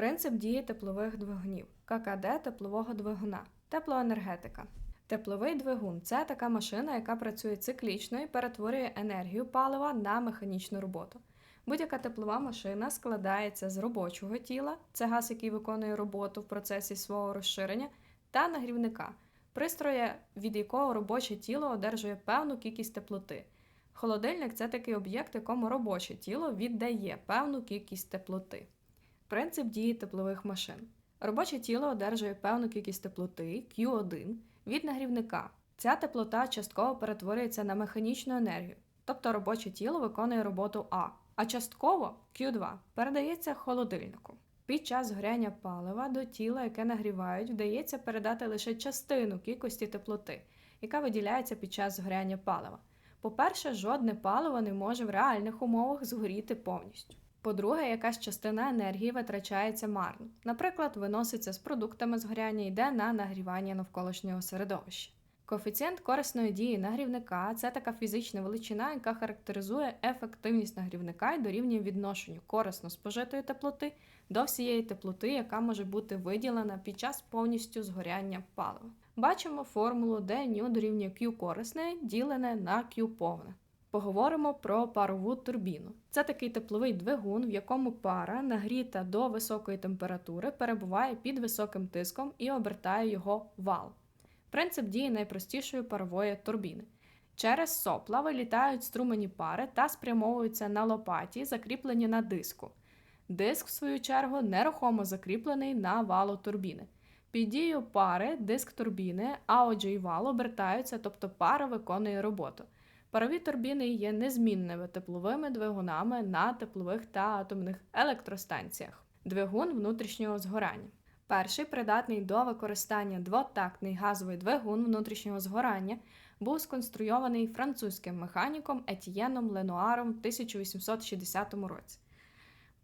Принцип дії теплових двигунів. ККД теплового двигуна. Теплоенергетика. Тепловий двигун це така машина, яка працює циклічно і перетворює енергію палива на механічну роботу. Будь-яка теплова машина складається з робочого тіла, це газ, який виконує роботу в процесі свого розширення, та нагрівника, пристроя, від якого робоче тіло одержує певну кількість теплоти. Холодильник це такий об'єкт, якому робоче тіло віддає певну кількість теплоти. Принцип дії теплових машин. Робоче тіло одержує певну кількість теплоти Q1 від нагрівника. Ця теплота частково перетворюється на механічну енергію, тобто робоче тіло виконує роботу А, а частково Q2 передається холодильнику. Під час згоряння палива до тіла, яке нагрівають, вдається передати лише частину кількості теплоти, яка виділяється під час згоряння палива. По-перше, жодне паливо не може в реальних умовах згоріти повністю. По-друге, якась частина енергії витрачається марно. Наприклад, виноситься з продуктами згоряння йде на нагрівання навколишнього середовища. Коефіцієнт корисної дії нагрівника це така фізична величина, яка характеризує ефективність нагрівника і дорівнює відношенню корисно спожитої теплоти до всієї теплоти, яка може бути виділена під час повністю згоряння палива. Бачимо формулу, де ню дорівнює Q корисне ділене на Q повне. Поговоримо про парову турбіну. Це такий тепловий двигун, в якому пара, нагріта до високої температури, перебуває під високим тиском і обертає його вал. Принцип дії найпростішої парової турбіни. Через сопла вилітають струмені пари та спрямовуються на лопаті, закріплені на диску. Диск, в свою чергу, нерухомо закріплений на валу турбіни. Під дією пари диск турбіни, а отже і вал обертаються, тобто пара виконує роботу. Парові турбіни є незмінними тепловими двигунами на теплових та атомних електростанціях. Двигун внутрішнього згорання. Перший придатний до використання двотактний газовий двигун внутрішнього згорання був сконструйований французьким механіком Етьєном Ленуаром в 1860 році.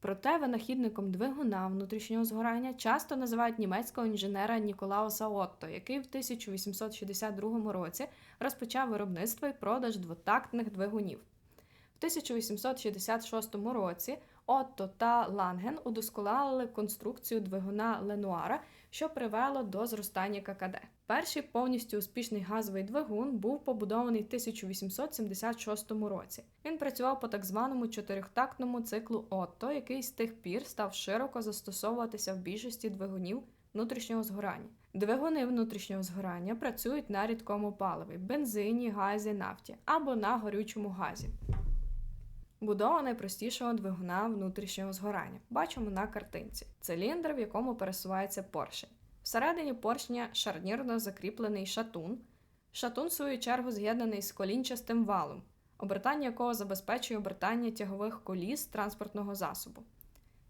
Проте винахідником двигуна внутрішнього згорання часто називають німецького інженера Ніколауса Отто, який в 1862 році розпочав виробництво і продаж двотактних двигунів. В 1866 році Отто та Ланген удосконалили конструкцію двигуна Ленуара, що привело до зростання ККД. Перший повністю успішний газовий двигун був побудований в 1876 році. Він працював по так званому чотирьохтактному циклу Отто, який з тих пір став широко застосовуватися в більшості двигунів внутрішнього згорання. Двигуни внутрішнього згорання працюють на рідкому паливі, бензині, газі, нафті або на горючому газі. Будова найпростішого двигуна внутрішнього згорання. Бачимо на картинці. Циліндр, в якому пересувається поршень. Всередині поршня шарнірно закріплений шатун. Шатун, в свою чергу, з'єднаний з колінчастим валом, обертання якого забезпечує обертання тягових коліс транспортного засобу.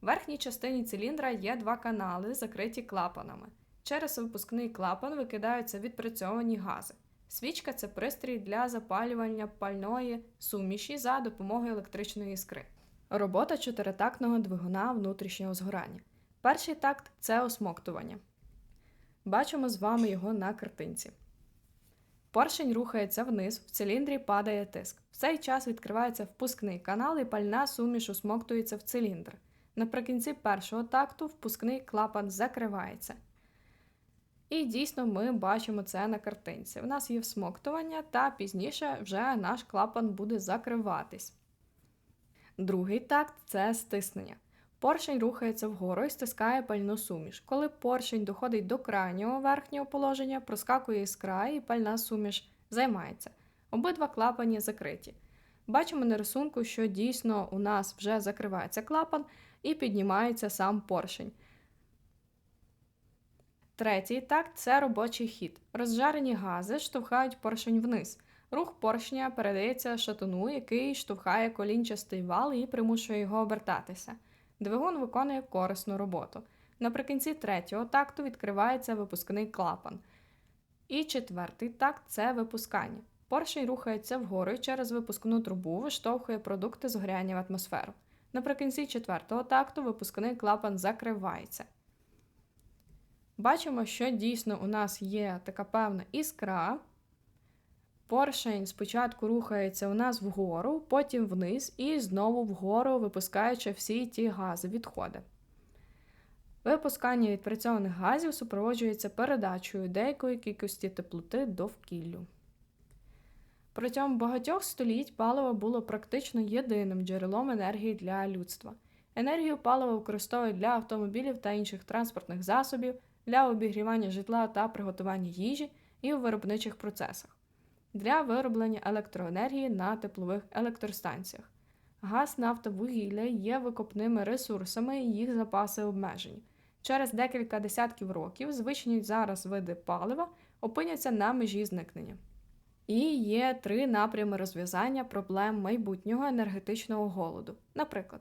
В верхній частині циліндра є два канали, закриті клапанами. Через випускний клапан викидаються відпрацьовані гази. Свічка це пристрій для запалювання пальної суміші за допомогою електричної іскри. Робота чотиритактного двигуна внутрішнього згорання. Перший такт це осмоктування. Бачимо з вами його на картинці. Поршень рухається вниз, в циліндрі падає тиск. В цей час відкривається впускний канал і пальна суміш осмоктується в циліндр. Наприкінці першого такту впускний клапан закривається. І дійсно ми бачимо це на картинці. У нас є всмоктування, та пізніше вже наш клапан буде закриватись. Другий такт це стиснення. Поршень рухається вгору і стискає пальну суміш. Коли поршень доходить до крайнього верхнього положення, проскакує іскра і пальна суміш займається. Обидва клапані закриті. Бачимо на рисунку, що дійсно у нас вже закривається клапан і піднімається сам поршень. Третій такт це робочий хід. Розжарені гази штовхають поршень вниз. Рух поршня передається шатуну, який штовхає колінчастий вал і примушує його обертатися. Двигун виконує корисну роботу. Наприкінці третього такту відкривається випускний клапан. І четвертий такт це випускання. Поршень рухається вгору і через випускну трубу виштовхує продукти згоряння в атмосферу. Наприкінці четвертого такту випускний клапан закривається. Бачимо, що дійсно у нас є така певна іскра. Поршень спочатку рухається у нас вгору, потім вниз і знову вгору, випускаючи всі ті гази відходи. Випускання відпрацьованих газів супроводжується передачею деякої кількості теплоти довкіллю. Протягом багатьох століть паливо було практично єдиним джерелом енергії для людства. Енергію палива використовують для автомобілів та інших транспортних засобів, для обігрівання житла та приготування їжі і у виробничих процесах, для вироблення електроенергії на теплових електростанціях. Газ, нафта, вугілля є викопними ресурсами і їх запаси обмежені. Через декілька десятків років звичні зараз види палива опиняться на межі зникнення. І є три напрями розв'язання проблем майбутнього енергетичного голоду. Наприклад,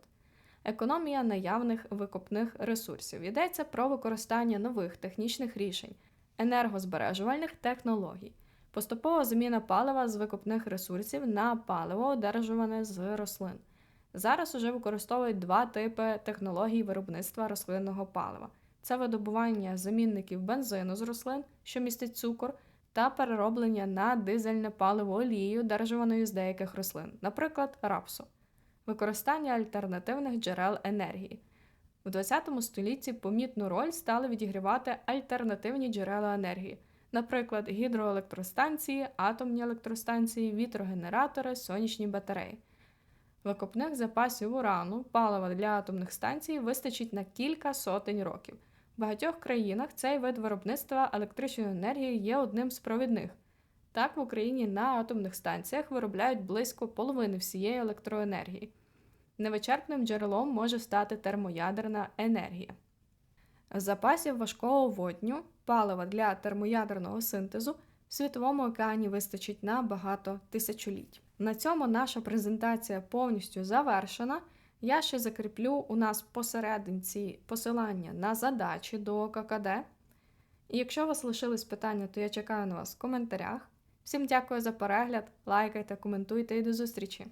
економія наявних викопних ресурсів. Йдеться про використання нових технічних рішень, енергозбережувальних технологій, поступова заміна палива з викопних ресурсів на паливо, одержуване з рослин. Зараз уже використовують два типи технологій виробництва рослинного палива: це видобування замінників бензину з рослин, що містить цукор, та перероблення на дизельне паливо олією, одержуваної з деяких рослин, наприклад, рапсу, використання альтернативних джерел енергії. У ХХ столітті помітну роль стали відігрівати альтернативні джерела енергії, наприклад, гідроелектростанції, атомні електростанції, вітрогенератори, сонячні батареї. Викопних запасів урану, палива для атомних станцій вистачить на кілька сотень років. В багатьох країнах цей вид виробництва електричної енергії є одним з провідних. Так, в Україні на атомних станціях виробляють близько половини всієї електроенергії. Невичерпним джерелом може стати термоядерна енергія. Запасів важкого водню, палива для термоядерного синтезу в світовому океані вистачить на багато тисячоліть. На цьому наша презентація повністю завершена. Я ще закріплю у нас посерединці посилання на задачі до ККД. І якщо у вас лишились питання, то я чекаю на вас в коментарях. Всім дякую за перегляд, лайкайте, коментуйте і до зустрічі!